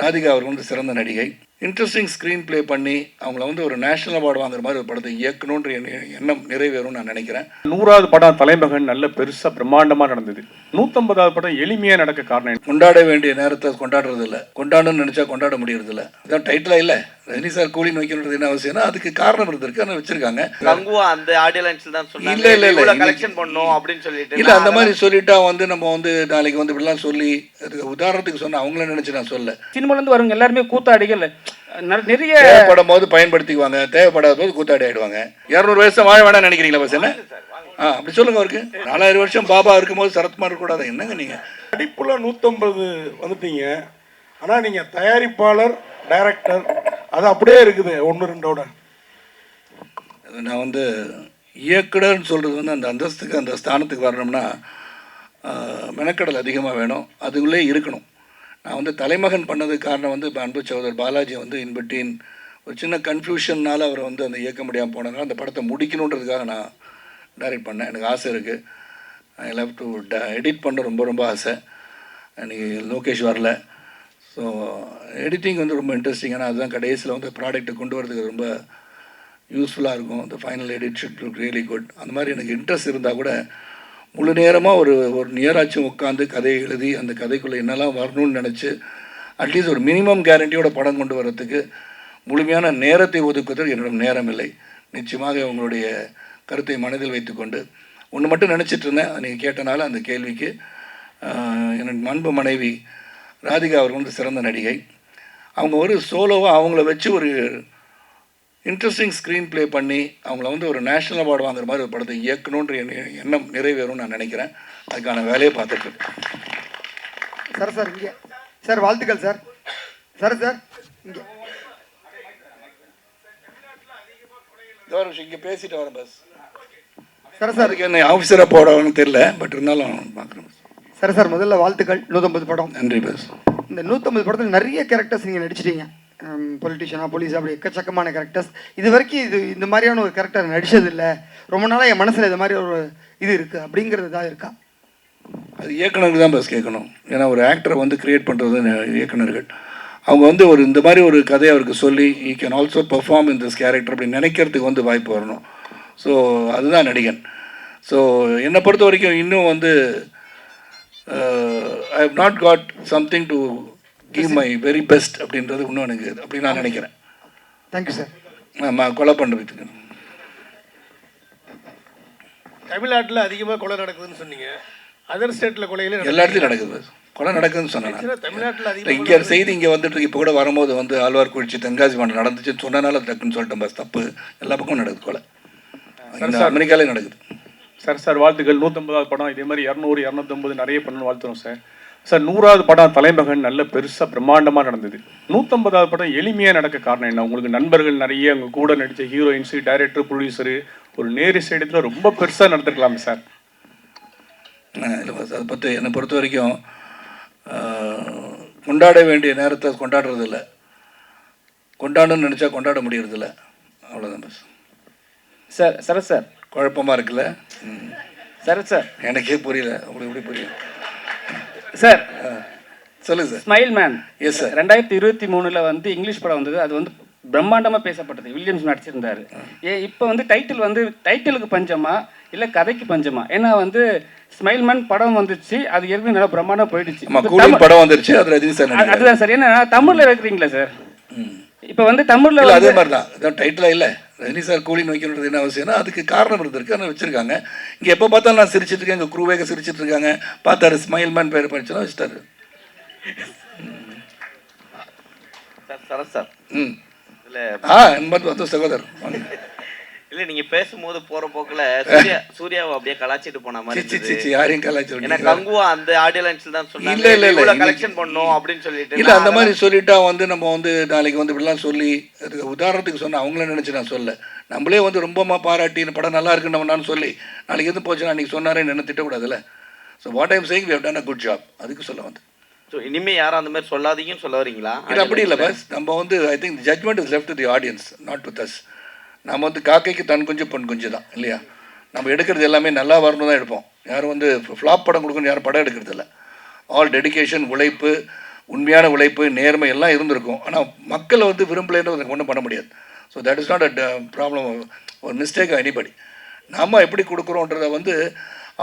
ராதிகா அவர்கள் வந்து சிறந்த நடிகை. இன்ட்ரெஸ்டிங் ஸ்க்ரீன் ப்ளே பண்ணி அவங்கள வந்து ஒரு நேஷனல் அவார்டு வாங்குற மாதிரி ஒரு படத்தை இயக்கணுன்ற எண்ண- எண்ணம் நிறைவேறும்னு நான் நினைக்கிறேன். நூறாவது படம் தலைமகன் நல்ல பெருசா பிரம்மாண்டமா நடந்தது. நூத்தம்பதாவது படம் எளிமையா நடக்க காரணம் என்ன? கொண்டாட வேண்டிய நேரத்தை கொண்டாடுறது இல்லை. கொண்டாடணும்னு நினச்சா கொண்டாட முடியறது இல்லை. இதான் டைட்டிலாக இல்லை. ரஜினி சார் கூலின்னு வைக்கணுன்றது என்ன அவசியம்னா அதுக்கு காரணம் இருந்திருக்கு. ஆனால் வச்சிருக்காங்க. கங்குவா அந்த ஆடியோ லான்ச்ல தான் சொன்னாங்க. இல்ல, இல்ல, இல்ல. கலெக்ஷன் பண்ணோம் அப்படின்னு சொல்லிட்டு. இல்லை அந்த மாதிரி சொல்லிட்டா வந்து நம்ம வந்து நாளைக்கு வந்து இப்படிலாம் சொல்லி அதுக்கு உதாரணத்துக்கு சொன்ன அவங்கள நினச்சி நான் சொல்ல சினிமாலேருந்து வரவங்க எல்லாருமே கூத்தாடிகள் நிறைய தேவைப்படும் போது பயன்படுத்திக்குவாங்க. தேவைப்படாத போது கூத்தாடி ஆயிடுவாங்க. இரநூறு வயசு வாழ வேணாம்னு நினைக்கிறீங்களா பஸ் என்ன? ஆ அப்படி சொல்லுங்க அவருக்கு. நாலாயிரம் வருஷம் பாபா இருக்கும்போது சரத்குமார் இருக்கக்கூடாது. என்னங்க நீங்கள் நடிப்புல நூற்றம்பது வந்துட்டீங்க. ஆனால் நீங்கள் தயாரிப்பாளர் டைரக்டர் அது அப்படியே இருக்குது ஒன்று ரெண்டோட. அது நான் வந்து இயக்குனர்னு சொல்கிறது வந்து அந்த அந்தஸ்துக்கு அந்த ஸ்தானத்துக்கு வரணும்னா மெனக்கடல் அதிகமாக வேணும். அதுக்குள்ளே இருக்கணும். நான் வந்து தலைமகன் பண்ணதுக்கு காரணம் வந்து இப்போ அன்பு சகோதரர் பாலாஜி வந்து இன்பிட்டீன் ஒரு சின்ன கன்ஃபியூஷன்னால் அவரை வந்து அந்த இயக்க முடியாமல் போனதுனால அந்த படத்தை முடிக்கணுன்றதுக்காக நான் டைரக்ட் பண்ணேன். எனக்கு ஆசை இருக்குது I love to the edit பண்ண ரொம்ப ரொம்ப ஆசை. அன்றைக்கி லோகேஷ் வரல. ஸோ எடிட்டிங் வந்து ரொம்ப இன்ட்ரெஸ்டிங் ஆனால் அதுதான் கடைசியில் வந்து ப்ராடக்ட்டை கொண்டு வரதுக்கு ரொம்ப யூஸ்ஃபுல்லாக இருக்கும். இந்த final edit should look really good அந்த மாதிரி எனக்கு இன்ட்ரெஸ்ட் இருந்தால் கூட முழு நேரமாக ஒரு ஒரு நியராச்சும் உட்காந்து கதையை எழுதி அந்த கதைக்குள்ளே என்னெல்லாம் வரணும்னு நினச்சி அட்லீஸ்ட் ஒரு மினிமம் கேரண்டியோட படம் கொண்டு வரத்துக்கு முழுமையான நேரத்தை ஒதுக்குவதற்கு என்னிடம் நேரம் இல்லை. நிச்சயமாக உங்களுடைய கருத்தை மனதில் வைத்துக்கொண்டு ஒன்று மட்டும் நினச்சிட்டு இருந்தேன். நீங்கள் கேட்டனால அந்த கேள்விக்கு ஆஹ், அன்பு மனைவி ராதிகா அவர்கள் வந்து சிறந்த நடிகை. அவங்க ஒரு சோலோவாக அவங்கள வச்சு ஒரு இன்ட்ரெஸ்டிங் ஸ்க்ரீன் ப்ளே பண்ணி அவங்கள வந்து ஒரு நேஷனல் அவார்டு வாங்குற மாதிரி ஒரு படத்தை இயக்கணுன்ற எண்ண- எண்ணம் நிறைவேறும்னு நான் நினைக்கிறேன். அதுக்கான வேலையை பார்த்துட்டு. சார் சார் இங்கே. சார் வாழ்த்துக்கள் சார். சார் சார் இங்கே. இங்கே பேசிட்டு வரேன் பஸ் சார் சார். என்ன ஆஃபீஸராக போடணும்னு தெரியல பட் இருந்தாலும் பார்க்குறேன் சார் சார் முதல்ல வாழ்த்துக்கள் நூற்றம்பது படம். நன்றி பஸ் இந்த நூற்றம்பது படத்தில் நிறைய கேரக்டர்ஸ் நீங்கள் நடிச்சிட்டீங்க. பொலிட்டிஷியனாக போலீஸ் அப்படி எக்கச்சக்கமான கேரக்டர்ஸ் இது வரைக்கும் இது இந்த மாதிரியான ஒரு கேரக்டர் நடிச்சது இல்லை ரொம்ப நாளாக என் மனசில் இது மாதிரி ஒரு இது இருக்குது அப்படிங்கிறது தான் இருக்கா? அது இயக்குனருக்கு தான் பஸ் கேட்கணும். ஏன்னா ஒரு ஆக்டரை வந்து கிரியேட் பண்ணுறது இயக்குனர்கள். அவங்க வந்து ஒரு இந்த மாதிரி ஒரு கதையை அவருக்கு சொல்லி I can also perform in this character அப்படி நினைக்கிறதுக்கு வந்து வாய்ப்பு வரணும். ஸோ அதுதான் நடிகன். ஸோ என்னை பொறுத்த வரைக்கும் இன்னும் வந்து I have not got something to give my very best அப்படின்றது இன்னும் எனக்கு அப்படி நான் நினைக்கிறேன். தேங்க்யூ சார் ஆமாம் கொலை பண்ணுறதுக்கு தமிழ்நாட்டில் அதிகமாக கொலை நடக்குதுன்னு சொன்னீங்க. அதர் ஸ்டேட்டில் கொலைகளே எல்லா இடத்துலையும் நடக்குது. கொலை நடக்குதுன்னு சொன்னேன் நான். தமிழ்நாட்டில் இங்க செய்தி இங்கே வந்துட்டு இருக்கு. இப்போ கூட வரும்போது வந்து ஆழ்வார்குறிச்சி தென்காசி மாவட்டம் நடந்துச்சுன்னு சொன்னனால டக்குன்னு சொல்லிட்டேன் பஸ். தப்பு. எல்லா பக்கமும் நடக்குது கொலை. அமெரிக்காலே நடக்குது. சார் சார் வாழ்த்துக்கள். நூத்தம்பதாவது படம். இதே மாதிரி இரநூறு இரநூத்தம்பது நிறைய பண்ணணும் வாழ்த்துறோம் சார் சார் நூறாவது படம் தலைமகன் நல்ல பெருசா பிரம்மாண்டமா நடந்தது. நூத்தம்பதாவது படம் எளிமையா நடக்க காரணம் என்ன? உங்களுக்கு நண்பர்கள் நிறைய உங்க கூட நடிச்ச ஹீரோயின்ஸ் டைரக்டர் ப்ரொடியூசர் ஒரு நேரிச இடத்துல ரொம்ப பெருசா நடந்திருக்கலாமே சார். இல்லை பஸ் அதை பற்றி என்னை பொறுத்த வரைக்கும் கொண்டாட வேண்டிய நேரத்தை கொண்டாடுறது இல்லை கொண்டாடணும்னு நினச்சா கொண்டாட முடியறதில்ல. அவ்வளோதான் பஸ் சார் சரத் சார். குழப்பமாக இருக்குல்ல? ம். சரத் சார். எனக்கே புரியல. அப்படி எப்படி புரியல சார் சொல்லுங்க sir. Smile man yes sir ரெண்டாயிரத்தி இருபத்தி மூணுல வந்து இங்கிலீஷ் படம் வந்தது. அது வந்து பிரம்மாண்டமா பேசப்பட்டது. வில்லியம்ஸ் நடிச்சிருந்தாரு. ஏ இப்போ வந்து டைட்டில் வந்து டைட்டிலுக்கு பஞ்சமா இல்ல கதைக்கு பஞ்சமா? ஏன்னா வந்து ஸ்மைல் மேன் படம் வந்துச்சு. அது ஏற்கனவே நல்லா பிரம்மாண்டமா போயிடுச்சு. படம் வந்துருச்சு. அது ரஜினி சார் அதுதான் சார். ஏன்னா தமிழ்ல வைக்கிறீங்களா சார்? இப்போ வந்து தமிழ்ல அதே மாதிரி தான் டைட்டிலாக இல்லை. ரஜினி சார் கூலின்னு வைக்கணுன்றது என்ன அவசியம்னா அதுக்கு காரணம் இருந்திருக்கு ஆனால் வச்சுருக்காங்க. இங்கே எப்போ பார்த்தாலும் நான் சிரிச்சிட்டு இருக்கேன் இங்கே குருவேக சிரிச்சிட்டு இருக்காங்க. பார்த்தாரு ஸ்மைல் மேன் பேர் படிச்சுனா வச்சுட்டாரு. Sir Sarath sir. ம். இல்ல ஆ என்பது சகோதரர். இல்ல நீங்க பேசும்போது போற போக்குல சூர்யா சூர்யாவை அப்படியே கலாச்சிட்டு போன மாதிரி யாரையும் ஏன்னா கலாச்சி கங்குவா அந்த ஆடியோ லான்ச்ல தான் சொன்னாங்க. இல்ல, இல்ல, இல்ல. கலெக்ஷன் பண்ணோம் அப்படின்னு சொல்லிட்டு. இல்லை அந்த மாதிரி சொல்லிட்டா வந்து நம்ம வந்து நாளைக்கு வந்து இப்படிலாம் சொல்லி உதாரணத்துக்கு சொன்ன அவங்கள நினச்சி நான் சொல்ல. நம்மளே வந்து ரொம்பமா பாராட்டி இந்த படம் நல்லா இருக்குன்னு நம்ம சொல்லி நாளைக்கு எது போச்சுன்னா அன்றைக்கி சொன்னாரேன்னு என்ன திட்டக்கூடாதுல்ல so what I'm saying we have done a good job அதுக்கு சொல்ல வந்து So, இனிமே யாரும் அந்த மாதிரி சொல்லாதீங்கன்னு சொல்ல வரீங்களா? இது அப்படி இல்லை பஸ் நம்ம வந்து I think judgement is left the audience not with us நம்ம வந்து காக்கைக்கு தன் குஞ்சு பொன் குஞ்சு தான் இல்லையா? நம்ம எடுக்கிறது எல்லாமே நல்லா வரணும் தான் எடுப்போம். யாரும் வந்து ஃப்ளாப் படம் கொடுக்கணும் யாரும் படம் எடுக்கிறது இல்லை. ஆல் டெடிகேஷன் உழைப்பு உண்மையான உழைப்பு நேர்மை எல்லாம் இருந்திருக்கும். ஆனால் மக்களை வந்து விரும்பலைன்னு ஒன்றும் பண்ண முடியாது. So that is not a problem ஒரு மிஸ்டேக் எனிபடி நாம் எப்படி கொடுக்குறோன்றத வந்து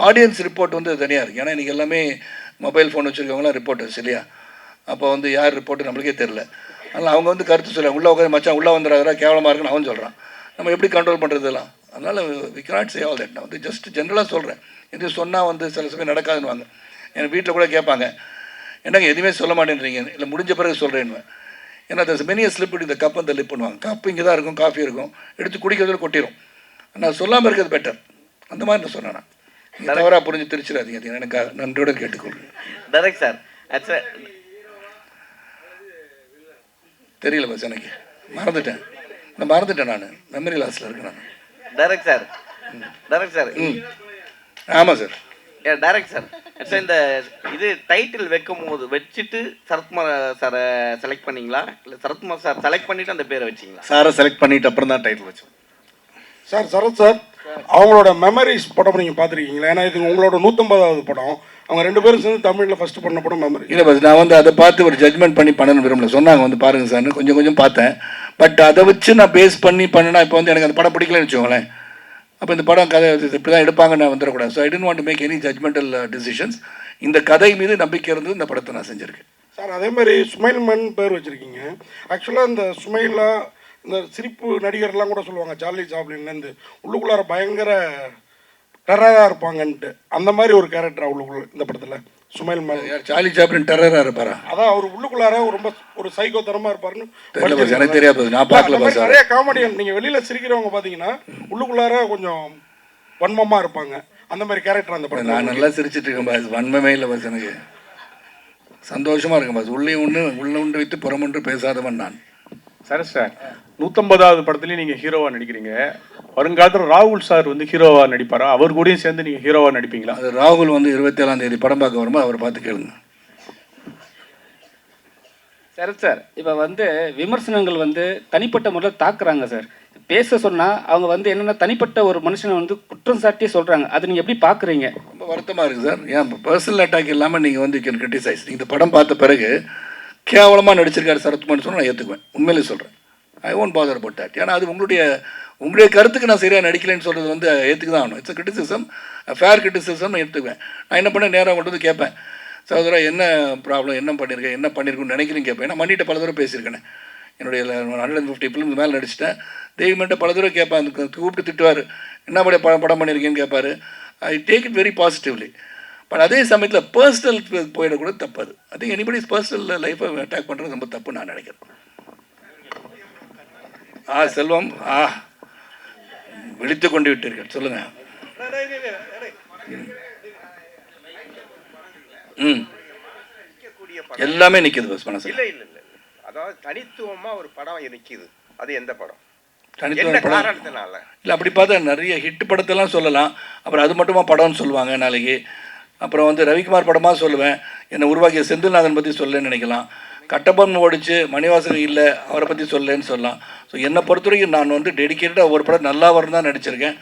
ஆடியன்ஸ் ரிப்போர்ட் வந்து தனியாக இருக்குது ஏன்னா இன்றைக்கி எல்லாமே மொபைல் ஃபோன் வச்சுருக்கவங்களாம் ரிப்போர்ட்டர்ஸ் இல்லையா? அப்போ வந்து யார் ரிப்போர்ட்டு நம்மளுக்கே தெரில அதனால் அவங்க வந்து கருத்து சொல்ல உள்ளே உட்காந்து மச்சான் உள்ளே வந்துடுறாரா கேவலமாக இருக்குன்னு அவன் சொல்கிறான் நம்ம எப்படி கண்ட்ரோல் பண்ணுறதெல்லாம் அதனால் we cannot say all that நான் வந்து ஜஸ்ட் ஜென்ரலாக சொல்கிறேன் இது சொன்னால் வந்து சில சமயம் நடக்காதுன்னுவாங்க. என் வீட்டில் கூட கேட்பாங்க. என்னங்க எதுவுமே சொல்ல மாட்டேன்றீங்க? இல்லை முடிஞ்ச பிறகு சொல்கிறேன்னு ஏன்னா தஸ் மெனிய ஸ்லிப் இந்த கப் அந்த லிப் பண்ணுவாங்க. கப் இங்கே தான் இருக்கும் காஃபி இருக்கும். எடுத்து குடிக்கிறதுல கொட்டிடும் நான் சொல்லாமல் இருக்கிறது பெட்டர் அந்த மாதிரி நான் சொன்னேன் நான். தவறாக புரிஞ்சு திருச்சிடாதீங்க. அது எனக்கு நன்றியோட கேட்டுக்கொள்கிறேன். டைரக்ட் சார் தெரியல பஸ் எனக்கு. மறந்துட்டேன். நான் மறந்துட்டேன் நான். மெமரி லாஸில் இருக்கேன் நான். டைரக்ட் சார் டைரக்ட் சார் ம். ஆமாம் சார் டைரக்ட் சார் ஆக்சுவலா இந்த இது டைட்டில் வைக்கும் போது வச்சுட்டு சரத்குமார் சாரை செலக்ட் பண்ணீங்களா? இல்லை சரத்குமார் சார் செலக்ட் பண்ணிட்டு அந்த பேரை வச்சிங்களா? சாரை செலக்ட் பண்ணிட்டு அப்புறம் தான் டைட்டில் வச்சோம். சார் சரத் சார் அவங்களோட மெமரிஸ் படம் நீங்கள் பார்த்துருக்கீங்களா? ஏன்னா இது உங்களோட நூற்றம்பதாவது படம். அவங்க ரெண்டு பேரும் சேர்ந்து தமிழில் ஃபர்ஸ்ட் பண்ண படம் மெமரி இல்லை பஸ் நான் வந்து அதை பார்த்து ஒரு ஜட்மெண்ட் பண்ணி பண்ணணும் விரும்பல. சொன்னாங்க வந்து பாருங்க சார்னு கொஞ்சம் கொஞ்சம் பார்த்தேன். பட் அதை வச்சு நான் பேஸ் பண்ணி பண்ணினா இப்போ வந்து எனக்கு அந்த படம் பிடிக்கலன்னு வச்சுக்கோங்களேன். அப்போ இந்த படம் கதை இப்படி தான் எடுப்பாங்கன்னு நான் வந்துடக்கூடாது. So I don't want make any judgemental decisions இந்த கதை மீது நம்பிக்கை இருந்து இந்த படத்தை நான் செஞ்சுருக்கேன். சார் அதே மாதிரி சுமைல் மன் பேர் வச்சுருக்கீங்க. ஆக்சுவலாக இந்த சுமைலா இந்த சிரிப்பு நடிகர்லாம் கூட சொல்லுவாங்க சார்லி சாப்ளின்லேருந்து உள்ளுக்குள்ளார பயங்கர டெரராக இருப்பாங்கன்ட்டு. அந்த மாதிரி ஒரு கேரக்டர் உள்ளுக்குள்ள இந்த படத்தில். சுமைல் மன் யார் சார்லி சாப்ளின் டெரராக இருப்பாரா? அதான் அவர் உள்ளுக்குள்ளார ரொம்ப ஒரு சைக்கோத்தனமா இருப்பாருன்னு எனக்கு. தெரியாது நான் பார்க்கல. நிறைய காமெடியன் நீங்க வெளியில சிரிக்கிறவங்க பாத்தீங்கன்னா உள்ளுக்குள்ளார கொஞ்சம் வன்மமா இருப்பாங்க. அந்த மாதிரி கேரக்டர் அந்த நான் படத்துல நல்லா சிரிச்சிட்டு இருக்கேன் பாஸ் வன்மமே இல்லை பாஸ் எனக்கு. சந்தோஷமா இருக்கேன் பாஸ். உள்ளே ஒன்று உள்ள ஒன்று வைத்து புறமொன்று பேசாதவன் நான். சரத் சார் நூற்றம்பதாவது படத்துலேயும் நீங்கள் ஹீரோவாக நடிக்கிறீங்க. வருங்காலத்தில் ராகுல் சார் வந்து ஹீரோவாக நடிப்பாரா? அவர் கூடயும் சேர்ந்து நீங்கள் ஹீரோவாக நடிப்பீங்களா? அது ராகுல் வந்து இருபத்தேழாம் தேதி படம் பார்க்க வரும்போது அவரை பார்த்து கேளுங்க. சரத் சார் இப்போ வந்து விமர்சனங்கள் வந்து தனிப்பட்ட முறையில் தாக்குறாங்க சார். பேச சொன்னால் அவங்க வந்து என்னென்ன தனிப்பட்ட ஒரு மனுஷனை வந்து குற்றம் சாட்டி சொல்கிறாங்க அதை நீங்கள் எப்படி பார்க்குறீங்க ரொம்ப வருத்தமாக இருக்குது சார். ஏன் பர்சனல் அட்டாக் இல்லாமல் நீங்கள் வந்து கேன் கிரிட்டிசைஸ் இந்த படம் பார்த்த பிறகு கேவலமாக நடிச்சிருக்காரு சரத்குமார் சொன்னால் நான் ஏற்றுக்குவேன் உண்மையிலே சொல்கிறேன் I won't bother about that ஏன்னா அது உங்களுடைய உங்களுடைய கருத்துக்கு நான் சரியாக நடிக்கலைன்னு சொல்கிறது வந்து ஏற்றுக்கு தான் ஆகணும். இட்ஸ் கிரிட்டிசிசம் ஃபேர் கிரிட்டிசிசம் ஏற்றுக்குவேன் நான் என்ன பண்ண நேராக கொண்டு வந்து கேட்பேன். சகோதரா என்ன ப்ராப்ளம் என்ன பண்ணியிருக்கேன் என்ன பண்ணியிருக்குன்னு நினைக்கிறேன்னு கேட்பேன். நான் மன்னிட்ட பல தடவை பேசியிருக்கேன். என்னுடைய ஹண்ட்ரட் அண்ட் ஃபிஃப்டி ஃபிலிம்ஸ் மேலே நடிச்சிட்டேன். தெய்வம்கிட்ட பல தடவை கேட்பேன். அந்த கூப்பிட்டு திட்டுவார். என்ன படம் படம் படம் பண்ணியிருக்கேன்னு கேட்பார். I take it very positively but அதே சமயத்தில் பர்சனல் போயிடக்கூட தப்பு அது. ஐ திங்க் எனிபடிஸ் பர்சனல் லைஃப்பை அட்டாக் பண்ணுறது ரொம்ப தப்பு நான் நினைக்கிறேன். ஆ செல்வம் ஆ. விழித்து கொண்டு விட்டீர்கள் சொல்லுங்க. ம். எல்லாமே நிற்கிது பஸ் மனசில். இல்ல இல்ல இல்ல. அதாவது தனித்துவமா ஒரு படம் நிக்குது. அது எந்த படம்? தனித்துவ என்ன படம். காரணத்தினால? இல்லை அப்படி பார்த்தா நிறைய ஹிட் படத்தெல்லாம் சொல்லலாம். அப்புறம் அது மட்டுமா படம்னு சொல்லுவாங்க நாளைக்கு. அப்புறம் வந்து ரவிக்குமார் படமாக சொல்லுவேன். என்னை உருவாக்கிய செந்தில்நாதன் பற்றி சொல்லலன்னு நினைக்கலாம். கட்டபொம்மன் ஓடிச்சு மணிவாசன் இல்லை அவரை பற்றி சொல்லலன்னு சொல்லலாம். ஸோ என்னை பொறுத்த வரைக்கும் நான் வந்து டெடிக்கேட்டடாக ஒரு படம் நல்லா வரும் தான் நடிச்சிருக்கேன்.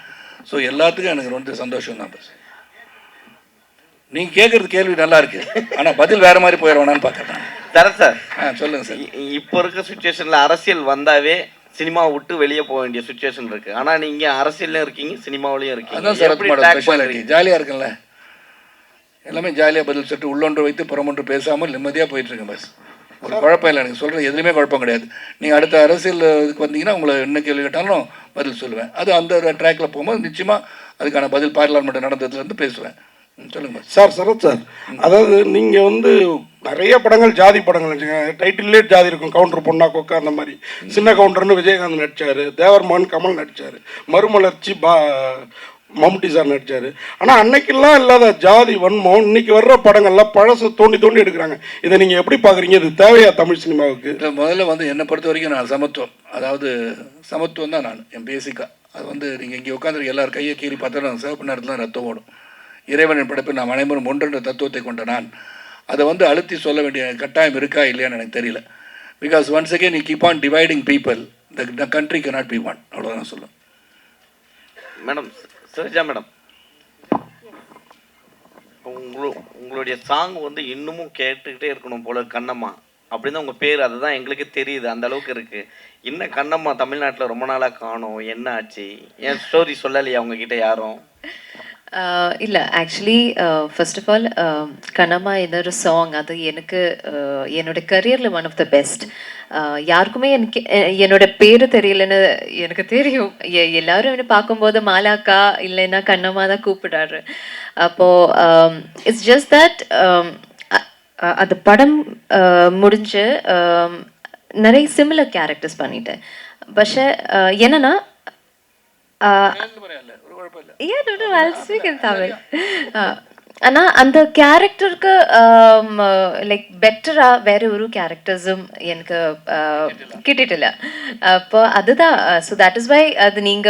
ஸோ எல்லாத்துக்கும் எனக்கு ரொம்ப சந்தோஷம் தான் பஸ் நீங்கள் கேட்குறது கேள்வி நல்லா இருக்கு. ஆனால் பதில் வேறு மாதிரி போயிடுவானான்னு பார்க்குறேன். சரத் சார். ஆ சொல்லுங்கள் சார். இப்போ இருக்க சுச்சுவேஷன்ல அரசியல் வந்தாவே சினிமா விட்டு வெளியே போக வேண்டிய சுச்சுவேஷன் இருக்கு. ஆனா நீங்க அரசியல்லையும் இருக்கீங்க சினிமாவிலையும் இருக்கீங்க? ஜாலியாக இருக்குல்ல எல்லாமே ஜாலியாக பதில் சொல்லிட்டு உள்ளொன்று வைத்து புறமொன்று பேசாமல் நிம்மதியாக போயிட்டுருங்க பஸ் ஒரு குழப்பம் இல்லை. எனக்கு சொல்கிறது எதுவுமே குழப்பம் கிடையாது. நீங்கள் அடுத்த அரசியல் இதுக்கு வந்தீங்கன்னா உங்களை என்ன கேள்வி கேட்டாலும் பதில் சொல்லுவேன். அது அந்த ட்ராக்ல போகும்போது நிச்சயமாக அதுக்கான பதில் பார்லிமெண்ட் நடந்ததுலேருந்து பேசுவேன். ம், சொல்லுங்க. பஸ் சார் சரத் சார் அதாவது நீங்க வந்து நிறைய படங்கள் ஜாதி படங்கள் வச்சுங்க டைட்டிலே ஜாதி இருக்கும். கவுண்டர் பொண்ணா கொக்கா அந்த மாதிரி. சின்ன கவுண்டர்னு விஜயகாந்த் நடிச்சாரு. தேவர்மான் கமல் நடிச்சாரு. மறுமலர்ச்சி பா மம்முட்டி சார் நடிச்சாரு. ஆனா அன்னைக்கெல்லாம் இல்லாத ஜாதி வன்மம் இன்னைக்கு வர்ற படங்கள்லாம் பழசு தோண்டி தோண்டி எடுக்கிறாங்க. இதை நீங்க எப்படி பாக்குறீங்க? இது தேவையா தமிழ் சினிமாவுக்கு? முதல்ல வந்து என்னை பொறுத்த வரைக்கும் நான் சமத்துவம். அதாவது சமத்துவம் தான் நான் என் பேசிக்காக அது வந்து நீங்கள் இங்கே உட்காந்துருக்க எல்லார் கையை கீறி பார்த்தாலும் சிவப்பு நேரத்தில் ரத்தம் ஓடும். இறைவனின் படைப்பில் நாம் அனைவரும் ஒன்றென்ற தத்துவத்தை கொண்ட நான். அதை வந்து அழுத்தி சொல்ல வேண்டிய கட்டாயம் இருக்கா இல்லையான்னு எனக்கு தெரியல. பிகாஸ் ஒன்ஸ் அகேன் நீ keep on dividing people the country cannot be one அவ்வளோதான் நான் சொல்லுவேன் மேடம் சரிஜா மேடம்? உங்களு உங்களுடைய சாங் வந்து இன்னமும் கேட்டுக்கிட்டே இருக்கணும் போல கண்ணம்மா. அப்படின்னு உங்கள் பேர் அதுதான் எங்களுக்கு தெரியுது அந்த அளவுக்கு இருக்கு. என்ன கண்ணம்மா தமிழ்நாட்டில் ரொம்ப நாளாக காணும் என்ன ஆச்சு? என் ஸ்டோரி சொல்லலையா உங்ககிட்ட யாரும்? இல்லை ஆக்சுவலி ஃபர்ஸ்ட் ஆஃப் ஆல் கனமா ஒரு சாங் அது எனக்கு என்னோட கரியரில் ஒன் ஆஃப் த பெஸ்ட் யாருக்குமே எனக்கு என்னோட பேர் தெரியலன்னு எனக்கு தெரியும் எல்லாரும் என்ன பார்க்கும்போது மாலாக்கா இல்லைன்னா கண்ணம்மா தான் கூப்பிடாரு அப்போ இட்ஸ் ஜஸ்ட் தட் அந்த படம் முடிஞ்சு நிறைய சிமிலர் கேரக்டர்ஸ் பண்ணிட்டேன் பஷே என்னன்னா ஆனா அந்த கேரக்டருக்கு லைக் பெட்டரா வேற ஒரு கேரக்டர்ஸும் எனக்கு கிட்டிட்டில்ல அப்போ அதுதான் ஸோ தட் இஸ் வை அது நீங்க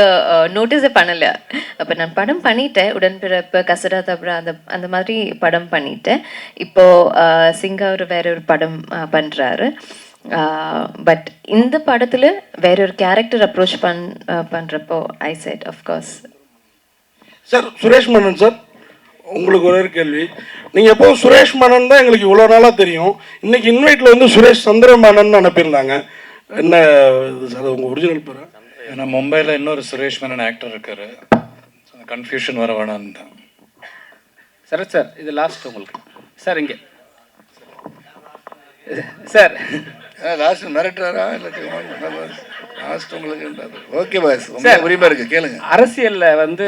நோட்டீஸே பண்ணல அப்போ நான் படம் பண்ணிட்டேன் உடன்பிறப்பு கசடா தபரா அந்த அந்த மாதிரி படம் பண்ணிட்டேன் இப்போ uh, சிங்கா ஒரு வேற ஒரு படம் பண்றாரு பட் இந்த படத்துல வேற ஒரு கேரக்டர் அப்ரோச் பண் பண்றப்போ I said course sir Suresh Menon sir. உங்களுக்கு ஒரே கேள்வி. நீங்கள் எப்போ சுரேஷ் மேனன் தான் எங்களுக்கு இவ்வளோ நாளாக தெரியும். இன்னைக்கு இன்வைட்டில் வந்து சுரேஷ் சந்திரமேனன் அனுப்பியிருந்தாங்க. என்ன இது சார் உங்கள் ஒரிஜினல் பேரா? ஏன்னா மும்பையில் இன்னொரு சுரேஷ் மேனன் ஆக்டர் இருக்காரு. கன்ஃபியூஷன் வர வேணான்னு தான் சரத் சார் இது லாஸ்ட் உங்களுக்கு. சார் இங்கே. சார். லாஸ்ட் மிரட்டுறாரா? இல்லை லாஸ்ட் உங்களுக்கு ஓகே பாஸ். உரிமை இருக்கு கேளுங்க. அரசியல்ல வந்து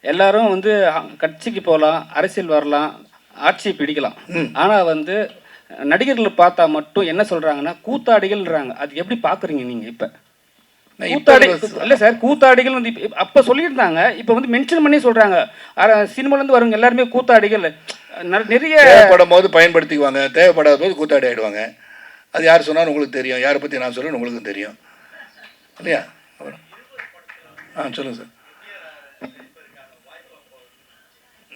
எல்லாரும் வந்து கட்சிக்கு போகலாம் அரசியல் வரலாம் ஆட்சி பிடிக்கலாம். ஆனா வந்து நடிகர்கள் பார்த்தா மட்டும் என்ன சொல்றாங்கன்னா கூத்தாடிகள்ன்றாங்க. அது எப்படி பாக்குறீங்க நீங்க இப்ப? கூத்தாடி இல்ல சார் கூத்தாடிகள் வந்து அப்ப சொல்லியிருந்தாங்க இப்ப வந்து மென்ஷன் பண்ணி சொல்றாங்க. அர- சினிமால இருந்து வரவங்க எல்லாருமே கூத்தாடிகள். நிறைய தேவைப்படும் போது பயன்படுத்திக்குவாங்க. தேவைப்படாத போது கூத்தாடி ஆயிடுவாங்க. அது யார் சொன்னாலும் உங்களுக்கு தெரியும். யாரை பற்றி நான் சொல்லுன்னு உங்களுக்கும் தெரியும். இல்லையா? ஆ சொல்லுங்கள் சார்.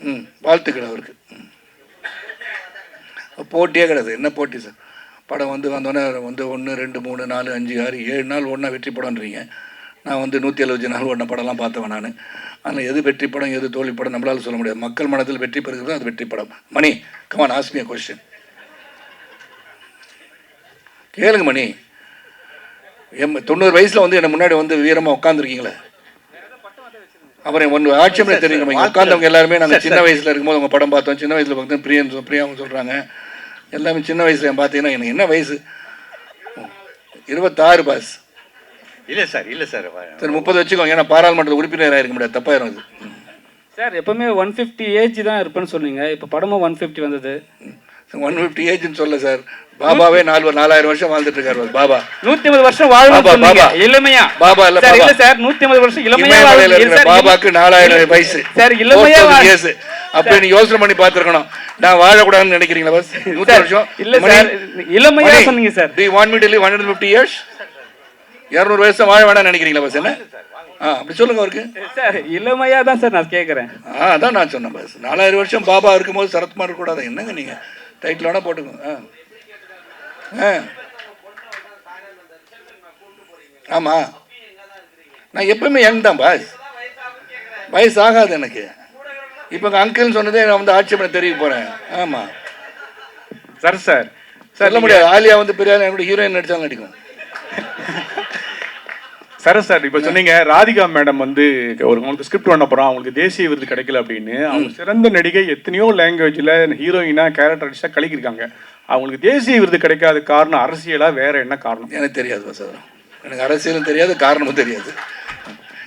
ம் வாழ்த்துக்கள் அவருக்கு. ம். போட்டியே கிடையாது. என்ன போட்டி சார்? படம் வந்து வந்தோடனே வந்து ஒன்று ரெண்டு மூணு நாலு அஞ்சு ஆறு ஏழு நாள் ஒன்றா வெற்றி படம்ன்றீங்க. நான் வந்து நூற்றி எழுபத்தி நாள் ஒன்றை படம்லாம் பார்த்தவன் நான். ஆனால் எது வெற்றி படம் எது தோல்வி படம் நம்மளால் சொல்ல முடியாது. மக்கள் மனதில் வெற்றி பெறுகிறது அது வெற்றி படம். மணி கமான் ஆஸ்மிய கொஸ்டின் கேளுங்க மணி. எம் தொண்ணூறு வயசில் வந்து என்னை முன்னாடி வந்து வீரமாக உட்காந்துருக்கீங்களே அப்புறம் ஒன்று ஆட்சியமே தெரியுங்க. உட்காந்தவங்க எல்லாருமே நாங்கள் சின்ன வயசில் இருக்கும்போது உங்கள் படம் பார்த்தோம். சின்ன வயசில் பார்த்தோம். பிரியன் பிரியாவும் சொல்கிறாங்க எல்லாமே சின்ன வயசுல பார்த்தீங்கன்னா எனக்கு என்ன வயசு? இருபத்தாறு பாஸ். இல்லை சார் இல்லை சார். சரி முப்பது வச்சுக்கோங்க. ஏன்னா பாராளுமன்ற உறுப்பினராக இருக்க முடியாது. தப்பாயிரும் அது சார் எப்பவுமே ஒன் ஃபிஃப்டி ஏஜ் தான் இருப்பேன்னு சொன்னீங்க. இப்போ படமும் ஒன் ஃபிஃப்டி வந்தது. ஒன் ஃபிஃப்டி ஏஜ்னு சொல்ல சார். பாபாவே நாலு நாலாயிரம் வருஷம் வாழ்ந்துட்டு இருக்காரு பாபா. நூத்தி ஐம்பது வருஷம் பாபா. இளமையா. பாபா இல்ல, சார். இல்ல சார் நூத்தி ஐம்பது வருஷம் இளமையா பாபாக்கு நாலாயிரம் வயசு. சார் இளமையா வாழ- இயர்ஸ் அப்ப நீ யோசனை பண்ணி பார்த்திருக்கணும். நான் வாழக்கூடாதுன்னு நினைக்கிறீங்களா பஸ்? நூத்தி வருஷம் இல்ல சார், இளமையா சொன்னீங்க sir. They want me to live 150 years 200 வருஷம் வாழ வேணாம்னு நினைக்கிறீங்களா பஸ் என்ன? அப்படி சொல்லுங்க அவருக்கு. சார் இளமையா தான் சார் நான் கேக்குறேன். ஆ அதான் நான் சொன்னேன் பஸ். நாலாயிரம் வருஷம் பாபா இருக்கும்போது சரத்குமார் இருக்கக்கூடாது என்னங்க நீங்க? டைட்டில் வேணா போட்டுக்கோங்க. ஆ. ஆ. ஆமா. நான் எப்பவுமே யங் தான் பாஸ் வயசு ஆகாது எனக்கு. இப்போ அங்கிள்னு சொன்னதே நான் வந்து ஆட்சேபனை தெரிவிக்க போறேன். ஆமா. சார் சார் சொல்ல முடியாது. ஆலியா வந்து பெரிய ஆளு, என்னோட ஹீரோயின் நடிச்சாலும் நடிக்கும். சரத் சார் இப்போ சொன்னீங்க ராதிகா மேடம் வந்து ஒரு உங்களுக்கு ஸ்கிரிப்ட் பண்ண போறோம் அவங்களுக்கு தேசிய விருது கிடைக்கல அப்படின்னு. அவங்க சிறந்த நடிகை எத்தனையோ லாங்குவேஜ்ல ஹீரோயினா கேரக்டர் அடிச்சா கலக்கிருக்காங்க அவங்களுக்கு தேசிய விருது கிடைக்காத காரணம் அரசியலா வேற என்ன காரணம்? எனக்கு தெரியாது வசதம் எனக்கு அரசியலும் தெரியாது காரணமும் தெரியாது.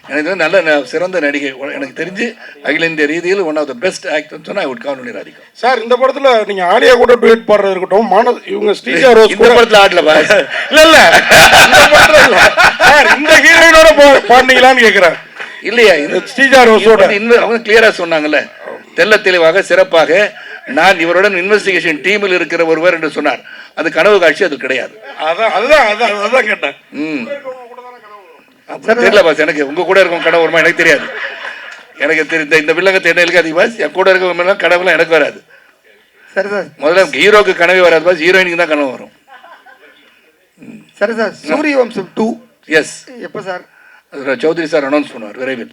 எனக்கு வந்து நல்ல சிறந்த நடிகை. எனக்கு தெரிஞ்சு அகில இந்திய ரீதியில் one of the best actor சொன்னால் ஐ உட் பண்ணி ராதிகா. சார் இந்த படத்துல நீங்க ஆலியா கூட டுவேட் பாடுறது இருக்கட்டும் மான இவங்க ஸ்ரீஜா ரோஸ் இந்த படத்தில் ஆடல பா இல்ல இல்ல. சார் இந்த ஹீரோயினோட பாடுனீங்களான்னு கேக்குறேன். இல்லையா? இந்த ஸ்ரீஜா ரோஸோட இன்னும் அவங்க கிளியரா சொன்னாங்கல்ல. தெள்ள தெளிவாக சிறப்பாக நான் இவருடன் இன்வெஸ்டிகேஷன் டீமில் இருக்கிற ஒருவர் என்று சொன்னார். அது கனவு காட்சி அது கிடையாது. அதான் அதுதான் அதான் அதான் கேட்டேன். ம். தெரியல பாஸ். எனக்கு உங்க கூட இருக்கும் கனவு வருமா? எனக்கு தெரியாது. எனக்கு தெரி- இந்த வில்லங்கத்தை என்ன இருக்காது பாஸ்? என் கூட இருக்க கனவுலாம் எனக்கு வராது. சரி சார். முதல்ல ஹீரோக்கு கனவே வராது பாஸ். ஹீரோயினுக்கு தான் கனவு வரும். சரி sir. Surya Vamsam two. Yes எப்போ சார்? சௌத்ரி சார் அனௌன்ஸ் பண்ணுவார் விரைவில்.